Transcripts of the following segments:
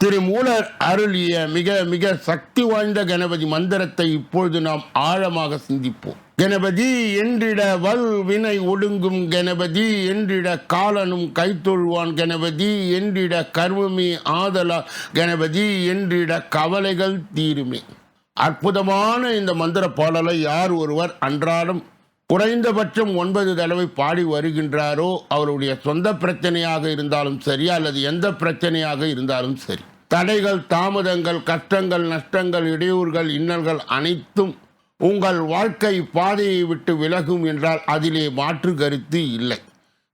திருமூலர் அருளிய மிக மிக சக்தி வாய்ந்த கணபதி மந்திரத்தை இப்பொழுது நாம் ஆழமாக சிந்திப்போம். கணபதி என்றிட வல் வினை ஒடுங்கும் கணபதி என்றிட காலனும் கைத்தொழுவான் கணபதி என்றிட கர்மமே ஆதலா கணபதி என்றிட கவலைகள் தீருமே. அற்புதமான இந்த மந்திர பாடலை யார் ஒருவர் அன்றாடம் குறைந்தபட்சம் ஒன்பது தடவை பாடி வருகின்றாரோ அவருடைய சொந்த பிரச்சனையாக இருந்தாலும் சரி அல்லது எந்த பிரச்சனையாக இருந்தாலும் சரி. தடைகள் தாமதங்கள் கஷ்டங்கள் நஷ்டங்கள் இடையூறுகள் இன்னல்கள் அனைத்தும் உங்கள் வாழ்க்கை பாதையை விட்டு விலகும் என்றால் அதிலே மாற்று கருத்து இல்லை.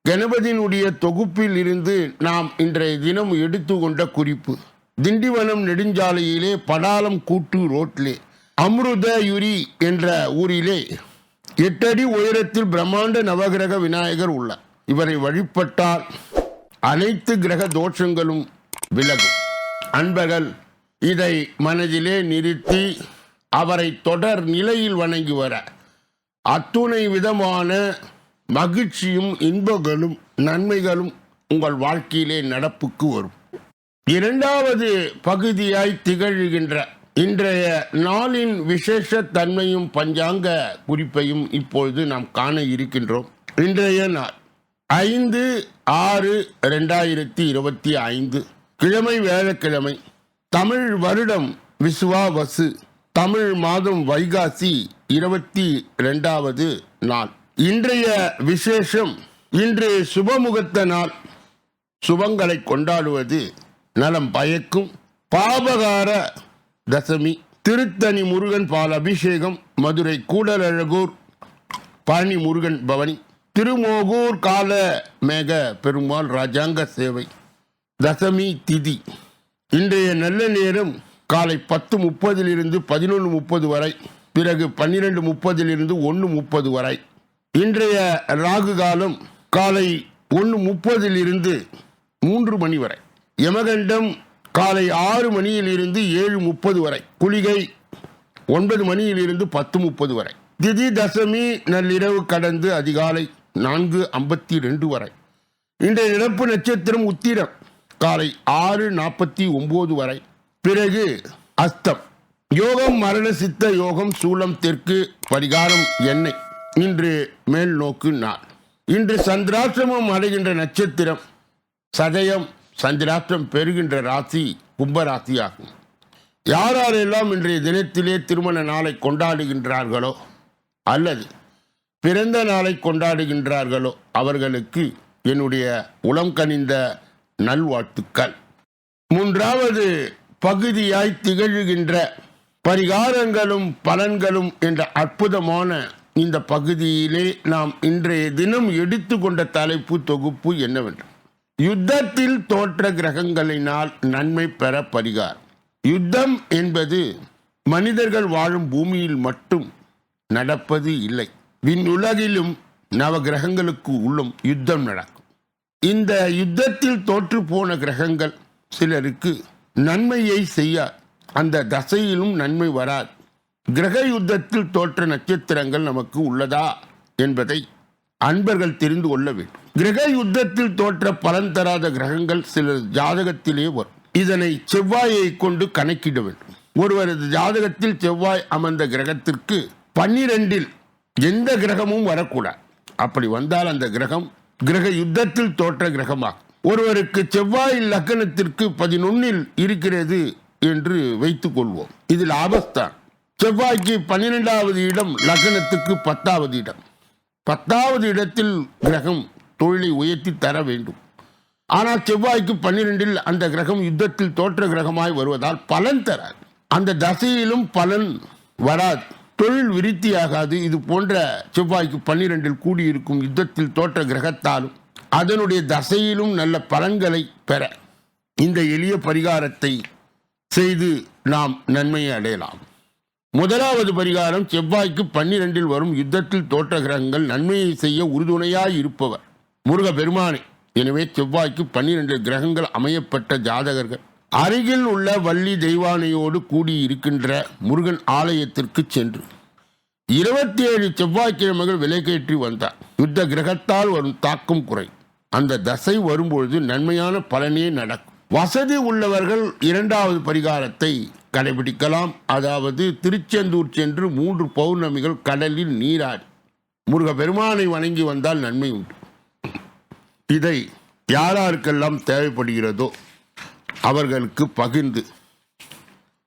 கணபதியினுடைய தொகுப்பில் இருந்து நாம் இன்றைய தினம் எடுத்துக்கொண்ட குறிப்பு. திண்டிவனம் நெடுஞ்சாலையிலே படாலம் கூட்டு ரோட்டிலே அம்ருதயுரி என்ற ஊரிலே எட்டடி உயரத்தில் பிரம்மாண்ட நவகிரக விநாயகர் உள்ளார். இவரை வழிபட்டால் அனைத்து கிரக தோஷங்களும் விலகும். அன்பர்கள் இதை மனதிலே நிறுத்தி அவரை தொடர் நிலையில் வணங்கி வர அத்துணை விதமான மகிழ்ச்சியும் இன்பங்களும் நன்மைகளும் உங்கள் வாழ்க்கையிலே நடப்புக்கு வரும். இரண்டாவது பகுதியாய் திகழ்கின்ற இன்றைய நாளின் விசேஷ தன்மையும் பஞ்சாங்க குறிப்பையும் இப்பொழுது நாம் காண இருக்கின்றோம். இன்றைய நாள் ஐந்து ஆறு ரெண்டாயிரத்தி இருபத்தி ஐந்து. கிழமை வியாழக்கிழமை. தமிழ் வருடம் விசுவாவசு. தமிழ் மாதம் வைகாசி இருபத்தி ரெண்டாவது நாள். இன்றைய விசேஷம் இன்று சுபமுகத்த நாள். சுபங்களை கொண்டாடுவது நலம் பயக்கும். பாபகார தசமி திருத்தணி முருகன் பால் அபிஷேகம் மதுரை கூடலழகூர் பழனி முருகன் பவனி திருமோகூர் கால மேக பெருமாள் ராஜாங்க சேவை. தசமி திதி. இன்றைய நல்ல நேரம் காலை பத்து முப்பதிலிருந்து பதினொன்று முப்பது வரை பிறகு பன்னிரெண்டு முப்பதிலிருந்து ஒன்று முப்பது வரை. இன்றைய ராகு காலம் காலை ஒன்று முப்பதிலிருந்து மூன்று மணி வரை. யமகண்டம் காலை ஆறு மணியிலிருந்து ஏழு முப்பது வரை. குளிகை ஒன்பது மணியிலிருந்து பத்து முப்பது வரை. திதி தசமி நள்ளிரவு கடந்து அதிகாலை நான்கு ஐம்பத்தி ரெண்டு வரை. இன்றைய நிரப்பு நட்சத்திரம் உத்திரம். காலை ஆறு நாற்பத்தி ஒம்பது வரை. பிறகு அஸ்தம். யோகம் மரண சித்த யோகம் சூலம் தெற்கு பரிகாரம் எண்ணெய். இன்று மேல் நோக்கு நாள். இன்று சந்திராசிரமம் அடைகின்ற நட்சத்திரம். சதயம் சந்திராஷ்டிரம் பெறுகின்ற ராசி கும்பராசி ஆகும் யாரெல்லாம் இன்றைய தினத்திலே திருமண நாளை கொண்டாடுகின்றார்களோ அல்லது பிறந்த நாளை கொண்டாடுகின்றார்களோ அவர்களுக்கு என்னுடைய உளம் கனிந்த நல்வாழ்த்துக்கள். மூன்றாவது பகுதியாய் திகழ்கின்ற பரிகாரங்களும் பலன்களும் என்ற அற்புதமான இந்த பகுதியிலே நாம் இன்றைய தினம் எடுத்துக்கொண்ட தலைப்பு தொகுப்பு என்னவென்று யுத்தத்தில் தோற்ற கிரகங்களினால் நன்மை பெற பரிகாரம். யுத்தம் என்பது மனிதர்கள் வாழும் பூமியில் மட்டும் நடப்பது இல்லை. விண்ணுலகிலும் நவ கிரகங்களுக்கு உள்ளும் யுத்தம் நடக்கும். இந்த யுத்தத்தில் தோற்று போன கிரகங்கள் சிலருக்கு நன்மையை செய்ய அந்த தசையிலும் நன்மை வராது. கிரக யுத்தத்தில் தோற்ற நட்சத்திரங்கள் நமக்கு உள்ளதா என்பதை அன்பர்கள் தெரிந்து கொள்ள வேண்டும். கிரக யுத்தத்தில் தோற்ற பலன் தராத கிரகங்கள் சிலர் ஜாதகத்திலே வரும். இதனை செவ்வாயை கொண்டு கணக்கிட வேண்டும். ஒருவரது ஜாதகத்தில் செவ்வாய் அமர்ந்த கிரகத்திற்கு பன்னிரெண்டில் எந்த கிரகமும் வரக்கூடாது. அப்படி வந்தால் அந்த கிரகம் கிரக யுத்தத்தில் தோற்ற கிரகமாகும். ஒருவருக்கு செவ்வாய் லக்கணத்திற்கு பதினொன்னில் இருக்கிறது என்று வைத்துக் கொள்வோம் இதில் ஆபஸ்தான் செவ்வாய்க்கு பன்னிரெண்டாவது இடம் லக்னத்துக்கு பத்தாவது இடம். பத்தாவது இடத்தில் கிரகம் தொழிலை உயர்த்தி தர வேண்டும். ஆனால் செவ்வாய்க்கு பன்னிரெண்டில் அந்த கிரகம் யுத்தத்தில் தோற்ற கிரகமாய் வருவதால் பலன் தராது. அந்த தசையிலும் பலன் வராது. தொழில் விருத்தியாகாது. இது போன்ற செவ்வாய்க்கு பன்னிரெண்டில் கூடியிருக்கும் யுத்தத்தில் தோற்ற கிரகத்தாலும் அதனுடைய தசையிலும் நல்ல பலன்களை பெற இந்த எளிய பரிகாரத்தை செய்து நாம் நன்மையை அடையலாம். முதலாவது பரிகாரம் செவ்வாய்க்கு பன்னிரெண்டில் வரும் யுத்தத்தில் தோற்ற கிரகங்கள் நன்மையை செய்ய உறுதுணையாய் இருப்பவர் முருக பெருமானே எனவே செவ்வாய்க்கு பன்னிரெண்டு கிரகங்கள் அமையப்பட்ட ஜாதகர்கள். அருகில் உள்ள வள்ளி தெய்வானையோடு கூடியிருக்கின்ற முருகன் ஆலயத்திற்கு சென்று இருபத்தி ஏழு செவ்வாய்க்கிழமைகள் விலைக்கேற்றி வந்தார். யுத்த கிரகத்தால் வரும் தாக்கம் குறை. அந்த தசை வரும்பொழுது நன்மையான பலனே நடக்கும். வசதி உள்ளவர்கள் இரண்டாவது பரிகாரத்தை கடைபிடிக்கலாம். அதாவது திருச்செந்தூர் சென்று மூன்று பௌர்ணமிகள் கடலில் நீராடி முருக பெருமானை வணங்கி வந்தால் நன்மை உண்டு. இதை யாராருக்கெல்லாம் தேவைப்படுகிறதோ அவர்களுக்கு பகிர்ந்து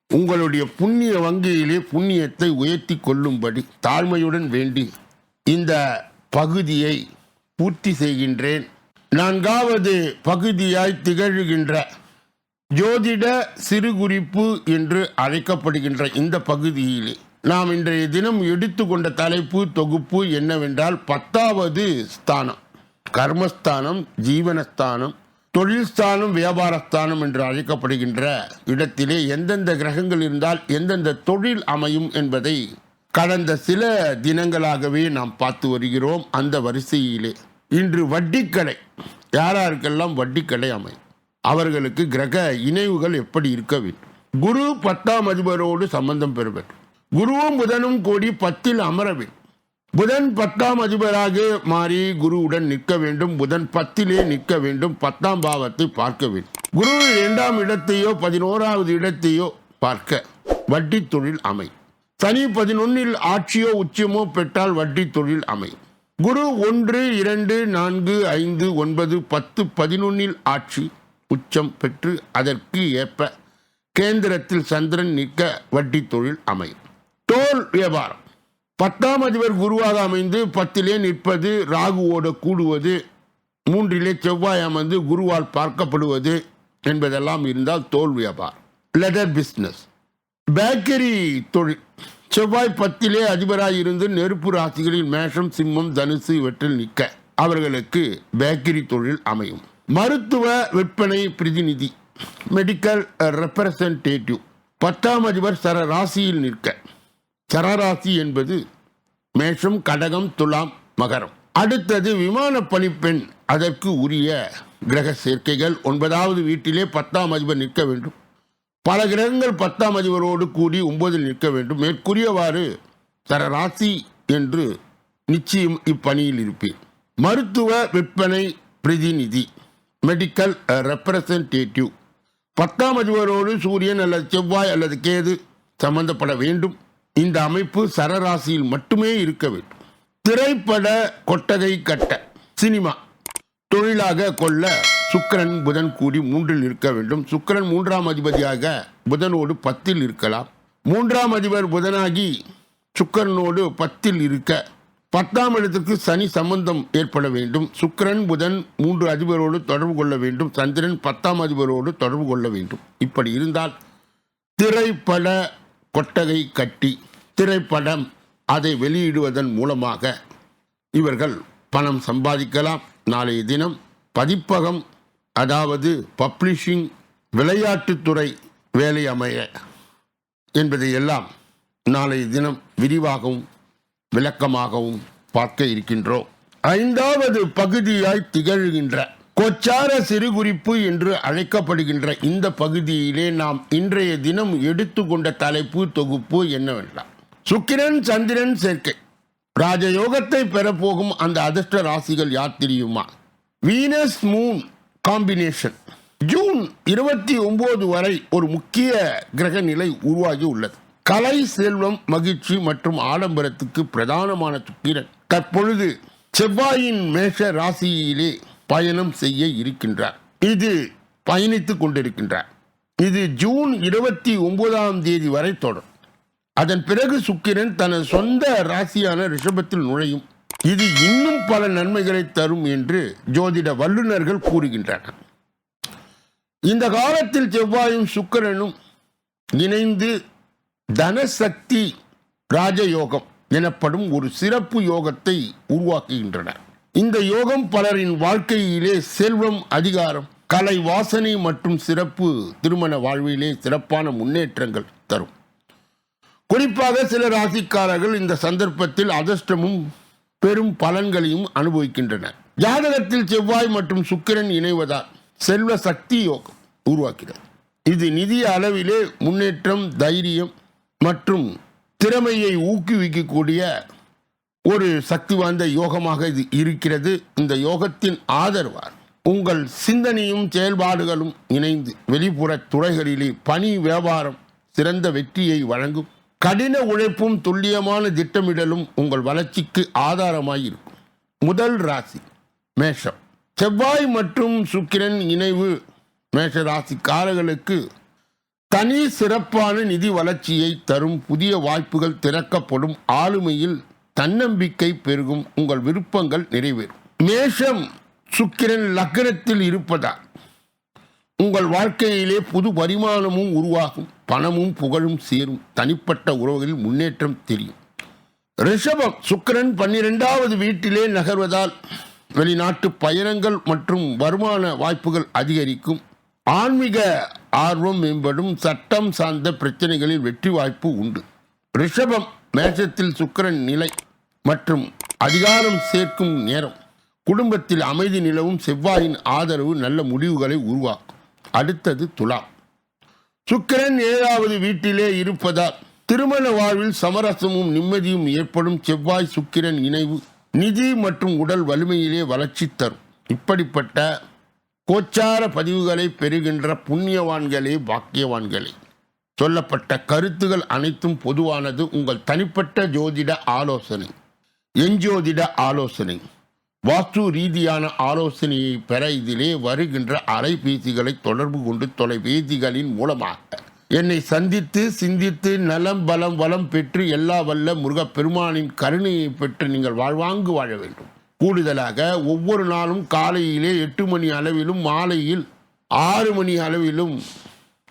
உங்களுடைய புண்ணிய வங்கியிலே புண்ணியத்தை உயர்த்தி கொள்ளும்படி தாழ்மையுடன் வேண்டி இந்த பகுதியை பூர்த்தி செய்கின்றேன். நான்காவது பகுதியாய் திகழ்கின்ற ஜோதிட சிறுகுறிப்பு என்று அழைக்கப்படுகின்ற இந்த பகுதியிலே நாம் இன்றைய தினம் எடுத்துக்கொண்ட தலைப்பு தொகுப்பு என்னவென்றால் பத்தாவது ஸ்தானம் கர்மஸ்தானம் ஜீவனஸ்தானம் தொழில்ஸ்தானம் வியாபாரஸ்தானம் என்று அழைக்கப்படுகின்ற இடத்திலே எந்தெந்த கிரகங்கள் இருந்தால் எந்தெந்த தொழில் அமையும் என்பதை கடந்த சில தினங்களாகவே நாம் பார்த்து வருகிறோம் அந்த வரிசையிலே. இன்று வட்டிக்கடை. யாராருக்கெல்லாம் வட்டிக்கடை அமையும்? அவர்களுக்கு கிரக இணைவுகள் எப்படி இருக்க வேண்டும்? குரு பத்தாம் அதிபரோடு சம்பந்தம் பெறுவர். குருவும் புதனும் கூடி பத்தில் அமர வேண்டும். புதன் பத்தாம் அதிபராக மாறி குருவுடன் நிற்க வேண்டும். புதன் பத்திலே நிற்க வேண்டும். பத்தாம் பாவத்தை பார்க்க வேண்டும். குரு இரண்டாம் இடத்தையோ பதினோராவது இடத்தையோ பார்க்க. வட்டி தொழில் அமை சனி பதினொன்னில் ஆட்சியோ உச்சமோ பெற்றால் வட்டி தொழில் அமை குரு ஒன்று இரண்டு நான்கு ஐந்து ஒன்பது பத்து பதினொன்னில் ஆட்சி உச்சம் பெற்று அதற்கு ஏற்ப கேந்திரத்தில் சந்திரன் நிற்க வட்டி தொழில் அமை தோல் வியாபாரம். பத்தாம் அதிபர் குருவாக அமைந்து பத்திலே நிற்பது ராகுவோட கூடுவது மூன்றிலே செவ்வாய் அமர்ந்து குருவால் பார்க்கப்படுவது என்பதெல்லாம் இருந்தால் தோல் வியாபாரம். லெதர் பிஸ்னஸ் பேக்கரி தொழில். செவ்வாய் பத்திலே அதிபராக இருந்து நெருப்பு ராசிகளில் மேஷம் சிம்மம் தனுசு இவற்றில் நிற்க அவர்களுக்கு பேக்கரி தொழில் அமையும். மருத்துவ விற்பனை பிரதிநிதி மெடிக்கல் ரெப்ரசன்டேட்டிவ் பத்தாம் அதிபர் சர ராசியில் நிற்க சரராசி என்பது மேஷம் கடகம் துலாம் மகரம். அடுத்தது விமான பணிப்பெண் அதற்கு உரிய கிரக சேர்க்கைகள். ஒன்பதாவது வீட்டிலே பத்தாம் அதிபர் நிற்க வேண்டும். பல கிரகங்கள் பத்தாம் அதிபரோடு கூடி ஒன்பதில் நிற்க வேண்டும். மேற்கூறியவாறு சரராசி என்று நிச்சயம் இப்பணியில் இருப்பேன். மருத்துவ விற்பனை பிரதிநிதி மெடிக்கல் ரெப்ரசன்டேட்டிவ் பத்தாம் அதிபரோடு சூரியன் அல்லது செவ்வாய் அல்லது கேது சம்பந்தப்பட வேண்டும். இந்த அமைப்பு சரராசியில் மட்டுமே இருக்க வேண்டும். திரைப்பட கொட்டகை கட்ட சினிமா தொழிலாக கொள்ள சுக்கிரன் புதன் கூடி மூன்றில் இருக்க வேண்டும். சுக்கிரன் மூன்றாம் அதிபதியாக புதனோடு பத்தில் இருக்கலாம். மூன்றாம் அதிபர் புதனாகி சுக்கரனோடு பத்தில் இருக்க பத்தாம் இடத்திற்கு சனி சம்பந்தம் ஏற்பட வேண்டும். சுக்கரன் புதன் மூன்று அதிபரோடு தொடர்பு கொள்ள வேண்டும். சந்திரன் பத்தாம் அதிபரோடு தொடர்பு கொள்ள வேண்டும். இப்படி இருந்தால் திரைப்பட கொட்டகை கட்டி திரைப்படம் அதை வெளியிடுவதன் மூலமாக இவர்கள் பணம் சம்பாதிக்கலாம். நாளைய தினம் பதிப்பகம் அதாவது பப்ளிஷிங் விளையாட்டுத்துறை வேலை அமைய என்பதையெல்லாம் நாளைய தினம் விரிவாகவும் விளக்கமாகவும் பார்க்க இருக்கின்றோம். ஐந்தாவது பகுதியாய் திகழ்கின்ற கொச்சார சிறுகுறிப்பு என்று அழைக்கப்படுகின்ற இந்த பகுதியிலே நாம் இன்றைய தினம் எடுத்துக்கொண்ட தலைப்பு தொகுப்பு என்னவென்றால் சுக்கிரன் சந்திரன் சேர்க்கை. ராஜயோகத்தை பெறப்போகும் அந்த அதிர்ஷ்ட ராசிகள் யார் தெரியுமா? வீனஸ் மூன் காம்பினேஷன் ஜூன் இருபத்தி ஒன்பது வரை ஒரு முக்கிய கிரக நிலை உருவாகி உள்ளது. கலை செல்வம் மகிழ்ச்சி மற்றும் ஆடம்பரத்துக்கு பிரதானமான சுக்கிரன். தற்பொழுது செவ்வாயின் மேஷ ராசியிலே பயணம் செய்ய இருக்கின்றார். இது பயணித்துக் கொண்டிருக்கின்றார். இது ஜூன் இருபத்தி ஒன்பதாம் தேதி வரை தொடரும். அதன் பிறகு சுக்கிரன் தனது சொந்த ராசியான ரிஷபத்தில் நுழையும். இது இன்னும் பல நன்மைகளை தரும் என்று ஜோதிட வல்லுநர்கள் கூறுகின்றனர். இந்த காலத்தில் செவ்வாயும் சுக்கிரனும் இணைந்து தனசக்தி ராஜயோகம் எனப்படும் ஒரு சிறப்பு யோகத்தை உருவாக்குகின்றனர். இந்த யோகம் பலரின் வாழ்க்கையிலே செல்வம் அதிகாரம் கலை வாசனை மற்றும் சிறப்பு திருமண வாழ்விலே சிறப்பான முன்னேற்றங்கள் தரும். குறிப்பாக சில ராசிக்காரர்கள் இந்த சந்தர்ப்பத்தில் அதிர்ஷ்டமும் பெரும் பலன்களையும் அனுபவிக்கின்றனர். ஜாதகத்தில் செவ்வாய் மற்றும் சுக்கிரன் இணைவதால் செல்வ சக்தி யோகம் உருவாக்கிறது இது நிதி அளவிலே முன்னேற்றம் தைரியம் மற்றும் திறமையை ஊக்குவிக்கக்கூடிய ஒரு சக்தி வாய்ந்த யோகமாக இது இருக்கிறது. இந்த யோகத்தின் ஆதரவால் உங்கள் சிந்தனையும் செயல்பாடுகளும் இணைந்து வெளிப்புற துறைகளிலே பணி வியாபாரம் சிறந்த வெற்றியை வழங்கும். கடின உழைப்பும் துல்லியமான திட்டமிடலும் உங்கள் வளர்ச்சிக்கு ஆதாரமாய் இருக்கும் முதல் ராசி மேஷம். செவ்வாய் மற்றும் சுக்கிரன் இணைவு மேஷ ராசிக்காரர்களுக்கு தனி சிறப்பான நிதி வளர்ச்சியை தரும் புதிய வாய்ப்புகள் திறக்கப்படும். ஆளுமையில் தன்னம்பிக்கை பெருகும். உங்கள் விருப்பங்கள் நிறைவேறும். மேஷம் சுக்கிரன் லக்னத்தில் இருப்பதால் உங்கள் வாழ்க்கையிலே புது பரிமாணமும் உருவாகும் பணமும் புகழும் சேரும். தனிப்பட்ட உறவுகளில் முன்னேற்றம் தெரியும். ரிஷபம் சுக்கிரன் பன்னிரெண்டாவது வீட்டிலே நகர்வதால் வெளிநாட்டு பயணங்கள் மற்றும் வருமான வாய்ப்புகள் அதிகரிக்கும். ஆன்மீக ஆர்வம் மேம்படும். சட்டம் சார்ந்த பிரச்சனைகளில் வெற்றி வாய்ப்பு உண்டு. ரிஷபம் மேஷத்தில் சுக்கிரன் நிலை மற்றும் அதிகாரம் சேர்க்கும் நேரம். குடும்பத்தில் அமைதி நிலவும். செவ்வாயின் ஆதரவு நல்ல முடிவுகளை உருவாக்கும். அடுத்தது துலாம். சுக்கிரன் ஏழாவது வீட்டிலே இருப்பதால் திருமண வாழ்வில் சமரசமும் நிம்மதியும் ஏற்படும் செவ்வாய் சுக்கிரன் இணைவு நிதி மற்றும் உடல் வலிமையிலே வளர்ச்சி தரும். இப்படிப்பட்ட கோச்சார பதிவுகளை பெறுகின்ற புண்ணியவான்களே பாக்கியவான்களே. சொல்லப்பட்ட கருத்துகள் அனைத்தும் பொதுவானது உங்கள் தனிப்பட்ட ஜோதிட ஆலோசனை. எஞ்சோதிட ஆலோசனை. வாஸ்து ரீதியான ஆலோசனையை பெற இதிலே வருகின்ற அலைபேசிகளை தொடர்பு கொண்டு தொலைபேசிகளின் மூலமாக என்னை சந்தித்து சிந்தித்து நலம் பலம் வளம் பெற்று எல்லா வல்ல முருகப்பெருமானின் கருணையை பெற்று நீங்கள் வாழ்வாங்கு வாழ வேண்டும். கூடுதலாக ஒவ்வொரு நாளும் காலையிலே எட்டு மணி அளவிலும் மாலையில் ஆறு மணி அளவிலும்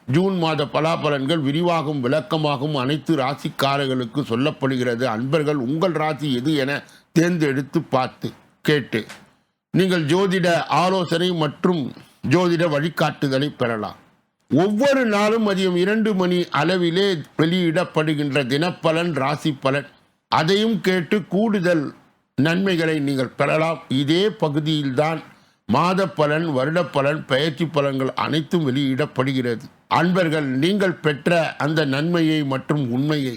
ஜூன் மாத பலாபலன்கள் விரிவாகும் விளக்கமாகும் அனைத்து ராசிக்காரர்களுக்கு சொல்லப்படுகிறது. அன்பர்கள் உங்கள் ராசி எது என தேர்ந்தெடுத்து பார்த்து கேட்டு நீங்கள் ஜோதிட ஆலோசனை மற்றும் ஜோதிட வழிகாட்டுதலை பெறலாம். ஒவ்வொரு நாளும் மதியம் இரண்டு மணி அளவிலே வெளியிடப்படுகின்ற தினப்பலன் ராசி பலன். அதையும் கேட்டு கூடுதல் நன்மைகளை நீங்கள் பெறலாம். இதே பகுதியில்தான் மாத பலன் வருட பலன் பயிற்சி பலன்கள் அனைத்தும் வெளியிடப்படுகிறது. அன்பர்கள் நீங்கள் பெற்ற அந்த நன்மையை மற்றும் உண்மையை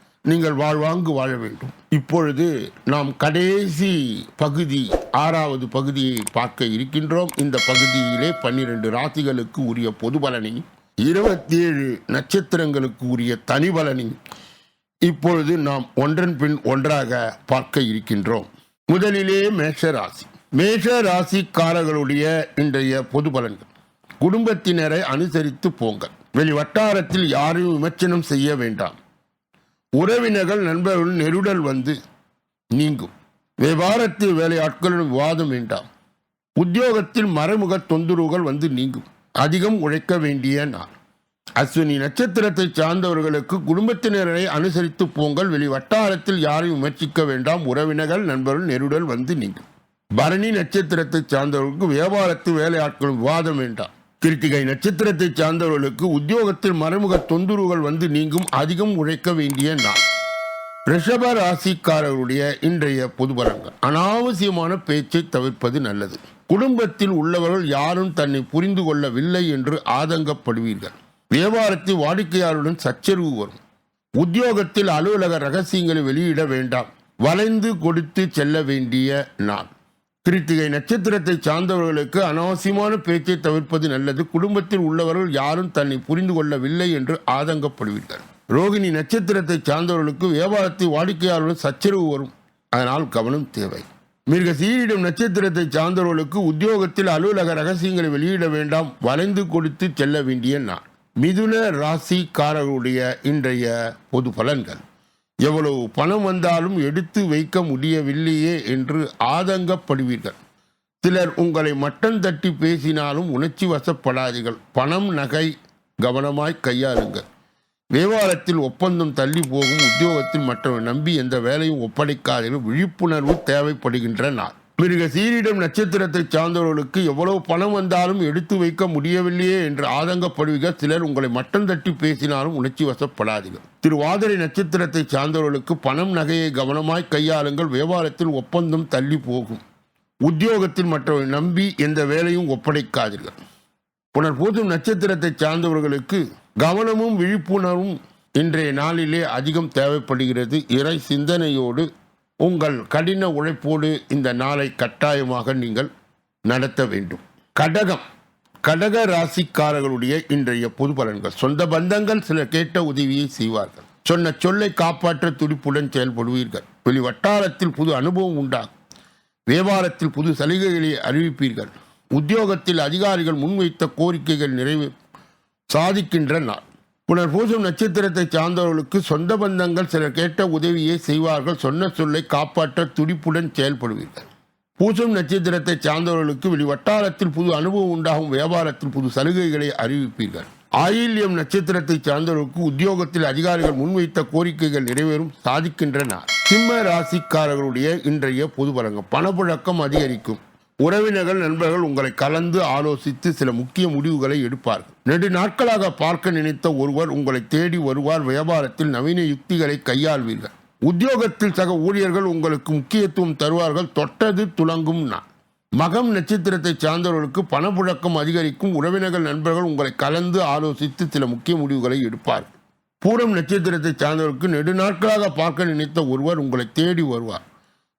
நீங்கள் வாழ்வாங்கு வாழ வேண்டும். இப்பொழுது நாம் கடைசி பகுதி ஆறாவது பகுதியை பார்க்க இருக்கின்றோம். இந்த பகுதியிலே பன்னிரண்டு ராசிகளுக்கு உரிய பொது பலனையும் இருபத்தி ஏழு நட்சத்திரங்களுக்கு உரிய தனி பலனையும் இப்பொழுது நாம் ஒன்றன் பின் ஒன்றாக பார்க்க இருக்கின்றோம். முதலிலே மேஷ ராசி. மேஷ ராசிக்காரர்களுடைய இன்றைய பொது பலன்கள். குடும்பத்தினரை அனுசரித்து போங்கள். வெளி வட்டாரத்தில் யாரையும் விமர்சனம் செய்ய வேண்டாம். உறவினர்கள் நண்பர்கள் நெருடல் வந்து நீங்கும். வியாபாரத்து வேலையாட்களுடன் விவாதம் வேண்டாம். உத்தியோகத்தில் மறைமுக தொந்தரவுகள் வந்து நீங்கும். அதிகம் உழைக்க வேண்டிய நாள். அஸ்வினி நட்சத்திரத்தை சார்ந்தவர்களுக்கு குடும்பத்தினரை அனுசரித்து போங்கள். வெளி வட்டாரத்தில் யாரையும் விமர்சிக்க வேண்டாம். உறவினர்கள் நண்பர்கள் நெருடல் வந்து நீங்கும். பரணி நட்சத்திரத்தை சார்ந்தவர்களுக்கு வியாபாரத்து வேலையாட்களும் விவாதம் வேண்டாம். கிருத்திகை நட்சத்திரத்தை சார்ந்தவர்களுக்கு உத்தியோகத்தில் மறைமுக தொந்தரவுகள் வந்து நீங்கும் அதிகம் உழைக்க வேண்டிய நாள். ரிஷப ராசிக்காரர்களுடைய இன்றைய பொது அனாவசியமான பேச்சை தவிர்ப்பது நல்லது. குடும்பத்தில் உள்ளவர்கள் யாரும் தன்னை புரிந்து கொள்ளவில்லை என்று ஆதங்கப்படுவீர்கள். வியாபாரத்தில் வாடிக்கையாளருடன் சச்சரிவு வரும். உத்தியோகத்தில் அலுவலக ரகசியங்களை வெளியிட வேண்டாம். வளைந்து கொடுத்து செல்ல வேண்டிய நாள். கிருத்திகை நட்சத்திரத்தை சார்ந்தவர்களுக்கு அனாவசியமான பேச்சை தவிர்ப்பது நல்லது. குடும்பத்தில் உள்ளவர்கள் யாரும் தன்னை புரிந்து கொள்ளவில்லை என்று ஆதங்கப்படுவீர்கள். ரோகிணி நட்சத்திரத்தை சார்ந்தவர்களுக்கு வியாபாரத்தில் வாடிக்கையாளர்கள் சச்சரவு வரும். அதனால் கவனம் தேவை. மிருக சீரிடும் நட்சத்திரத்தை சார்ந்தவர்களுக்கு உத்தியோகத்தில் அலுவலக ரகசியங்களை வெளியிட வேண்டாம். வளைந்து கொடுத்து செல்ல வேண்டிய நாள். மிதுன ராசிக்காரர்களுடைய இன்றைய பொது பலன்கள். எவ்வளவு பணம் வந்தாலும் எடுத்து வைக்க முடியவில்லையே என்று ஆதங்கப்படுவீர்கள். சிலர் உங்களை மட்டம் தட்டி பேசினாலும் உணர்ச்சி வசப்படாதீர்கள். பணம் நகை கவனமாய் கையாளுங்கள். வியாபாரத்தில் ஒப்பந்தம் தள்ளி போகும் உத்தியோகத்தில் மற்றவரை நம்பி எந்த வேலையும் ஒப்படைக்காதீர்கள். விழிப்புணர்வு தேவைப்படுகின்ற நாள் மிருக சீரிடம் நட்சத்திரத்தை சார்ந்தவர்களுக்கு எவ்வளவு பணம் வந்தாலும் எடுத்து வைக்க முடியவில்லையே என்று ஆதங்கப்படுவீர்கள் சிலர் உங்களை மட்டம் தட்டி பேசினாலும் உணர்ச்சி வசப்படாதீர்கள் திருவாதிரை நட்சத்திரத்தை சார்ந்தவர்களுக்கு பணம் நகையை கவனமாய் கையாளுங்கள். வியாபாரத்தில் ஒப்பந்தம் தள்ளி போகும். உத்தியோகத்தில் மற்றவரை நம்பி எந்த வேலையும் ஒப்படைக்காதீர்கள் புனர்பூசம் நட்சத்திரத்தை சார்ந்தவர்களுக்கு கவனமும் விழிப்புணர்வும் இன்றைய நாளிலே அதிகம் தேவைப்படுகிறது. இறை சிந்தனையோடு உங்கள் கடின உழைப்போடு இந்த நாளை கட்டாயமாக நீங்கள் நடத்த வேண்டும். கடகம். கடக ராசிக்காரர்களுடைய இன்றைய பொது பலன்கள். சொந்த பந்தங்கள் சிலர் கேட்ட உதவியை செய்வார்கள். சொன்ன சொல்லை காப்பாற்ற துடிப்புடன் செயல்படுவீர்கள். வெளி வட்டாரத்தில் புது அனுபவம் உண்டாகும். வியாபாரத்தில் புது சலுகைகளை அறிவிப்பீர்கள். உத்தியோகத்தில் அதிகாரிகள் முன்வைத்த கோரிக்கைகள் நிறைவு சாதிக்கின்ற நாள். புனர்பூசம் நட்சத்திரத்தை சார்ந்தவர்களுக்கு சொந்த பந்தங்கள் சிலர் கேட்ட உதவியை செய்வார்கள். சொன்ன சொல்லை காப்பாற்ற துடிப்புடன் செயல்படுவீர்கள். பூசம் நட்சத்திரத்தை சார்ந்தவர்களுக்கு வெளி வட்டாரத்தில் புது அனுபவம் உண்டாகும். வியாபாரத்தில் புது சலுகைகளை அறிவிப்பீர்கள். ஆயில்யம் நட்சத்திரத்தை சார்ந்தவர்களுக்கு உத்தியோகத்தில் அதிகாரிகள் முன்வைத்த கோரிக்கைகள் நிறைவேறும் சாதிக்கின்றன. சிம்ம ராசிக்காரர்களுடைய இன்றைய பொது பலங்கள் பணப்புழக்கம் அதிகரிக்கும். உறவினர்கள் நண்பர்கள் உங்களை கலந்து ஆலோசித்து சில முக்கிய முடிவுகளை எடுப்பார்கள். நெடு நாட்களாக பார்க்க நினைத்த ஒருவர் உங்களை தேடி வருவார். வியாபாரத்தில் நவீன யுக்திகளை கையாள்வீர்கள். உத்தியோகத்தில் சக ஊழியர்கள் உங்களுக்கு முக்கியத்துவம் தருவார்கள். தொட்டது துலங்கும் நான் மகம் நட்சத்திரத்தை சார்ந்தவர்களுக்கு பணப்புழக்கம் அதிகரிக்கும். உறவினர்கள் நண்பர்கள் உங்களை கலந்து ஆலோசித்து சில முக்கிய முடிவுகளை எடுப்பார்கள் பூரம் நட்சத்திரத்தை சார்ந்தவர்களுக்கு நெடுநாட்களாக பார்க்க நினைத்த ஒருவர் உங்களை தேடி வருவார்.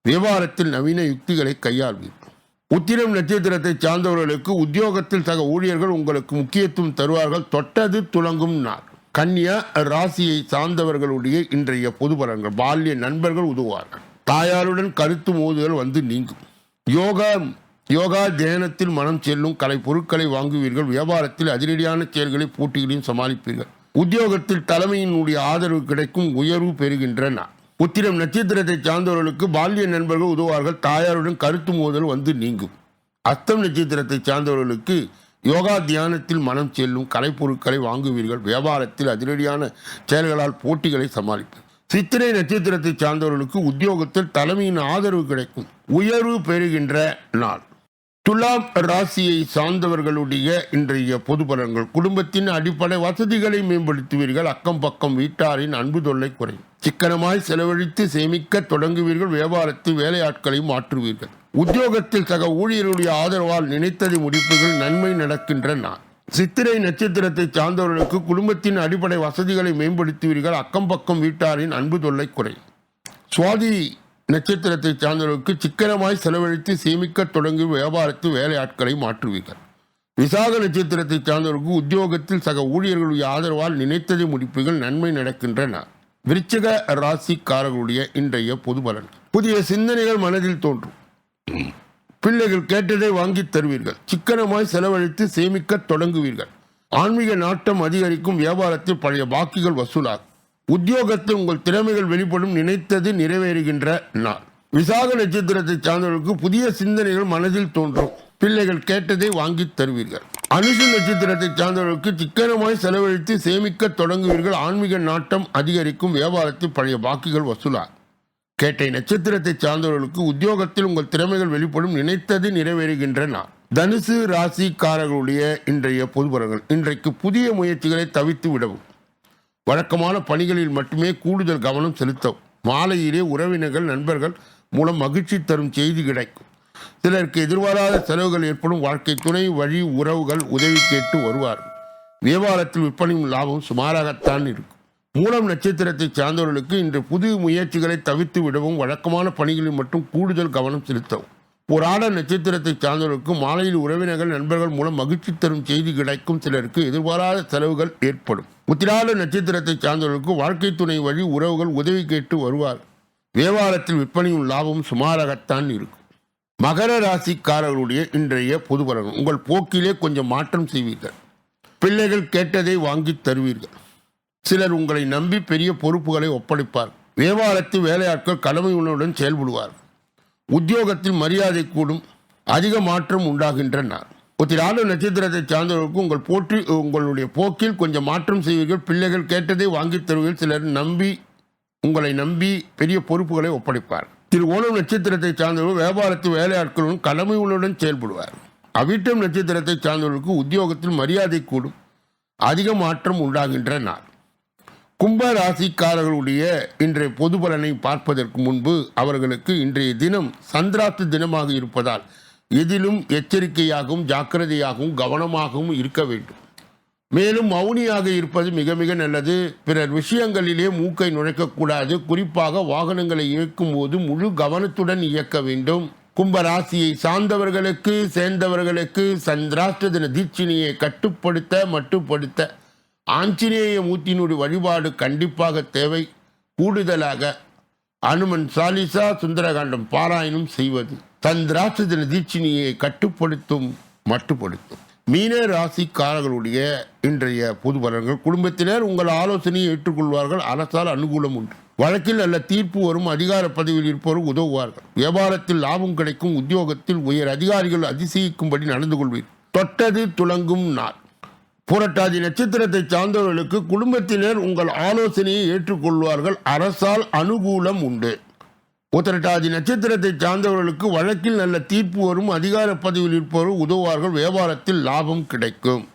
வியாபாரத்தில் நவீன யுக்திகளை கையாள்வீர்கள். உத்திரம் நட்சத்திரத்தை சார்ந்தவர்களுக்கு உத்தியோகத்தில் சக ஊழியர்கள் உங்களுக்கு முக்கியத்துவம் தருவார்கள். தொட்டது துலங்கும் நாள். கன்னியா ராசியை சார்ந்தவர்களுடைய இன்றைய பொது பலன்கள். பால்ய நண்பர்கள் உதவுவார்கள். தாயாருடன் கருத்து மோதுதல் வந்து நீங்கும். யோகா யோகா தியானத்தில் மனம் செல்லும் கலை பொருட்களை வாங்குவீர்கள் வியாபாரத்தில் அதிரடியான செயல்களை போட்டிகளையும் சமாளிப்பீர்கள். உத்தியோகத்தில் தலைமையினுடைய ஆதரவு கிடைக்கும் உயர்வு பெறுகின்ற நாள். உத்திரம் நட்சத்திரத்தை சார்ந்தவர்களுக்கு பால்ய நண்பர்கள் உதவுவார்கள். தாயாருடன் கருத்து மோதல் வந்து நீங்கும். அஸ்தம் நட்சத்திரத்தை சார்ந்தவர்களுக்கு யோகா தியானத்தில் மனம் செல்லும் கலைப்பொருட்களை வாங்குவீர்கள் வியாபாரத்தில் அதிரடியான செயல்களால் போட்டிகளை சமாளிப்பீர்கள். சித்திரை நட்சத்திரத்தை சார்ந்தவர்களுக்கு உத்தியோகத்தில் தலைமையின் ஆதரவு கிடைக்கும். உயர்வு பெறுகின்ற நாள். துலாம் ராசியை சார்ந்தவர்களுடைய இன்றைய பொது பலன்கள். குடும்பத்தின் அடிப்படை வசதிகளை மேம்படுத்துவீர்கள். அக்கம் பக்கம் வீட்டாரின் அன்பு தொல்லை குறையும். சிக்கனமாய் செலவழித்து சேமிக்க தொடங்குவீர்கள். வியாபாரத்தில் வேலையாட்களை மாற்றுவீர்கள். உத்தியோகத்தில் சக ஊழியர்களுடைய ஆதரவால் நினைத்ததை முடிப்புகள் நன்மை நடக்கின்ற சித்திரை நட்சத்திரத்தை சார்ந்தவர்களுக்கு குடும்பத்தின் அடிப்படை வசதிகளை மேம்படுத்துவீர்கள். அக்கம் பக்கம் வீட்டாரின் அன்பு தொல்லை குறையும். சுவாதி நட்சத்திரத்தை சார்ந்தவர்களுக்கு சிக்கனமாய் செலவழித்து சேமிக்க தொடங்கி வியாபாரத்து வேலையாட்களை மாற்றுவீர்கள். விசாக நட்சத்திரத்தை சார்ந்தவர்களுக்கு உத்தியோகத்தில் சக ஊழியர்களுடைய ஆதரவால் நினைத்ததை முடிப்புகள் நன்மை நடக்கின்றன. விருச்சக ராசிக்காரர்களுடைய இன்றைய பொது பலன். புதிய சிந்தனைகள் மனதில் தோன்றும். பிள்ளைகள் கேட்டதை வாங்கித் தருவீர்கள். சிக்கனமாய் செலவழித்து சேமிக்க தொடங்குவீர்கள். ஆன்மீக நாட்டம் அதிகரிக்கும் வியாபாரத்தில் பழைய பாக்கிகள் வசூலாகும். உத்தியோகத்தில் உங்கள் திறமைகள் வெளிப்படும் நினைத்தது நிறைவேறுகின்ற நாள். விசாக நட்சத்திரத்தை சார்ந்தவர்களுக்கு புதிய சிந்தனைகள் மனதில் தோன்றும். பிள்ளைகள் கேட்டதை வாங்கித் தருவீர்கள். அனுசு நட்சத்திரத்தை சார்ந்தவர்களுக்கு சிக்கனமாய் செலவழித்து சேமிக்க தொடங்குவீர்கள். ஆன்மீக நாட்டம் அதிகரிக்கும். வியாபாரத்தில் பழைய பாக்கிகள் வசூலாகும். கேட்டை நட்சத்திரத்தை சார்ந்தவர்களுக்கு உத்தியோகத்தில் உங்கள் திறமைகள் வெளிப்படும். நினைத்தது நிறைவேறுகின்ற நாள். தனுசு ராசிக்காரர்களுடைய இன்றைய பொதுபலங்கள் இன்றைக்கு புதிய முயற்சிகளை தவித்து விடவும். வழக்கமான பணிகளில் மட்டுமே கூடுதல் கவனம் செலுத்தவும் மாலையிலே உறவினர்கள் நண்பர்கள் மூலம் மகிழ்ச்சி தரும் செய்தி கிடைக்கும். சிலருக்கு எதிர்பாராத செலவுகள் ஏற்படும். வாழ்க்கை துணை வழி உறவுகள் உதவி கேட்டு வருவார்கள். வியாபாரத்தில் விற்பனையும் லாபம் சுமாராகத்தான் இருக்கும். மூலம் நட்சத்திரத்தை சார்ந்தவர்களுக்கு இன்று புது முயற்சிகளை தவிர்த்து விடவும் வழக்கமான பணிகளில் மட்டும் கூடுதல் கவனம் செலுத்தவும். புராண நட்சத்திரத்தை சார்ந்தவர்களுக்கு மாலையில் உறவினர்கள் நண்பர்கள் மூலம் மகிழ்ச்சி தரும் செய்தி கிடைக்கும் சிலருக்கு எதிர்பாராத செலவுகள் ஏற்படும். உத்திராட நட்சத்திரத்தை சார்ந்தவர்களுக்கு வாழ்க்கை துணை வழி உறவுகள் உதவி கேட்டு வருவார். வியாபாரத்தில் விற்பனையும் லாபம் சுமாராகத்தான் இருக்கும். மகர ராசிக்காரர்களுடைய இன்றைய பொது பலன் உங்கள் போக்கிலே கொஞ்சம் மாற்றம் செய்வீர்கள். பிள்ளைகள் கேட்டதை வாங்கித் தருவீர்கள். சிலர் உங்களை நம்பி பெரிய பொறுப்புகளை ஒப்படைப்பார். வியாபாரத்தில் வேலையாட்கள் கடமை உணவுடன் செயல்படுவார் உத்தியோகத்தில் மரியாதை கூடும் அதிக மாற்றம் உண்டாகின்ற நாள் உத்திராட நட்சத்திரத்தை சார்ந்தவர்களுக்கு உங்கள் போற்றி உங்களுடைய போக்கில் கொஞ்சம் மாற்றம் செய்வீர்கள். பிள்ளைகள் கேட்டதை வாங்கித் தருவீர்கள். சிலர் நம்பி உங்களை நம்பி பெரிய பொறுப்புகளை ஒப்படைப்பார். திரு திருவோணம் நட்சத்திரத்தை சார்ந்தவர்கள் வியாபாரத்து வேலையாட்களுடன் கடமைகளுடன் செயல்படுவார். அவிட்டம் நட்சத்திரத்தை சார்ந்தவர்களுக்கு உத்தியோகத்தில் மரியாதை கூடும் அதிக மாற்றம் உண்டாகின்ற நாள் கும்ப ராசிக்காரர்களுடைய இன்றைய பொது பலனை பார்ப்பதற்கு முன்பு அவர்களுக்கு இன்றைய தினம் சந்திராத்து தினமாக இருப்பதால் எதிலும் எச்சரிக்கையாகவும் ஜாக்கிரதையாகவும் கவனமாகவும் இருக்க வேண்டும். மேலும் மௌனியாக இருப்பது மிக மிக நல்லது. பிறர் விஷயங்களிலே மூக்கை நுழைக்கக்கூடாது. குறிப்பாக வாகனங்களை இயக்கும் போது முழு கவனத்துடன் இயக்க வேண்டும். கும்பராசியை சார்ந்தவர்களுக்கு சேர்ந்தவர்களுக்கு சந்திராஷ்ட தின தீட்சினியை கட்டுப்படுத்த மட்டுப்படுத்த ஆஞ்சநேய மூர்த்தியினுடைய வழிபாடு கண்டிப்பாக தேவை. கூடுதலாக அனுமன் சாலிசா சுந்தரகாண்டம் பாராயணம் செய்வது தன் தின தீட்சினியை கட்டுப்படுத்தும் மட்டுப்படுத்தும். மீன ராசிக்காரர்களுடைய இன்றைய பொது பலன்கள் குடும்பத்தினர் உங்கள் ஆலோசனையை ஏற்றுக்கொள்வார்கள் அரசால் அனுகூலம் உண்டு. வழக்கில் நல்ல தீர்ப்பு வரும் அதிகார பதவியில் இருப்பவர்கள் உதவுவார்கள். வியாபாரத்தில் லாபம் கிடைக்கும் உத்தியோகத்தில் உயர் அதிகாரிகள் அதிசயிக்கும்படி நடந்து கொள்வீர்கள். தொட்டது துளங்கும் நாள். புரட்டாதி நட்சத்திரத்தை சார்ந்தவர்களுக்கு குடும்பத்தினர் உங்கள் ஆலோசனையை ஏற்றுக்கொள்வார்கள். அரசால் அனுகூலம் உண்டு. உத்திரட்டாதி நட்சத்திரத்தை சார்ந்தவர்களுக்கு வழக்கில் நல்ல தீர்ப்பு வரும். அதிகார பதவியில் இருப்பவர்கள் உதவுவார்கள். வியாபாரத்தில் லாபம் கிடைக்கும்.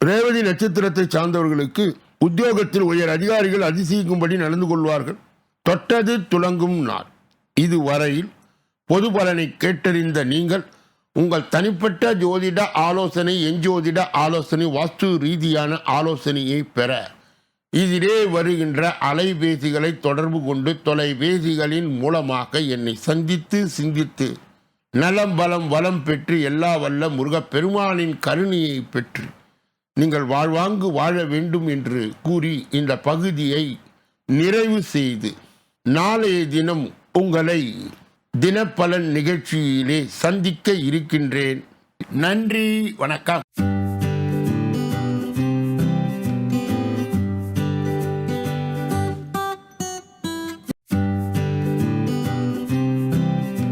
ரேவதி நட்சத்திரத்தை சார்ந்தவர்களுக்கு உத்தியோகத்தில் உயர் அதிகாரிகள் அதிசயிக்கும்படி நடந்து கொள்வார்கள். தொட்டது துளங்கும் நாள். இதுவரையில் பொது பலனை கேட்டறிந்த நீங்கள் உங்கள் தனிப்பட்ட ஜோதிட ஆலோசனை எஞ்சோதிட ஆலோசனை வாஸ்து ரீதியான ஆலோசனையை பெற. இதிலே வருகின்ற அலைபேசிகளை தொடர்பு கொண்டு தொலைபேசிகளின் மூலமாக என்னை சந்தித்து சிந்தித்து நலம் பலம் வளம் பெற்று எல்லா வல்ல முருகப்பெருமானின் கருணையை பெற்று நீங்கள் வாழ்வாங்கு வாழ வேண்டும் என்று கூறி இந்த பகுதியை நிறைவு செய்து நாளைய தினம் உங்களை தினப்பலன் நிகழ்ச்சியிலே சந்திக்க இருக்கின்றேன். நன்றி வணக்கம்.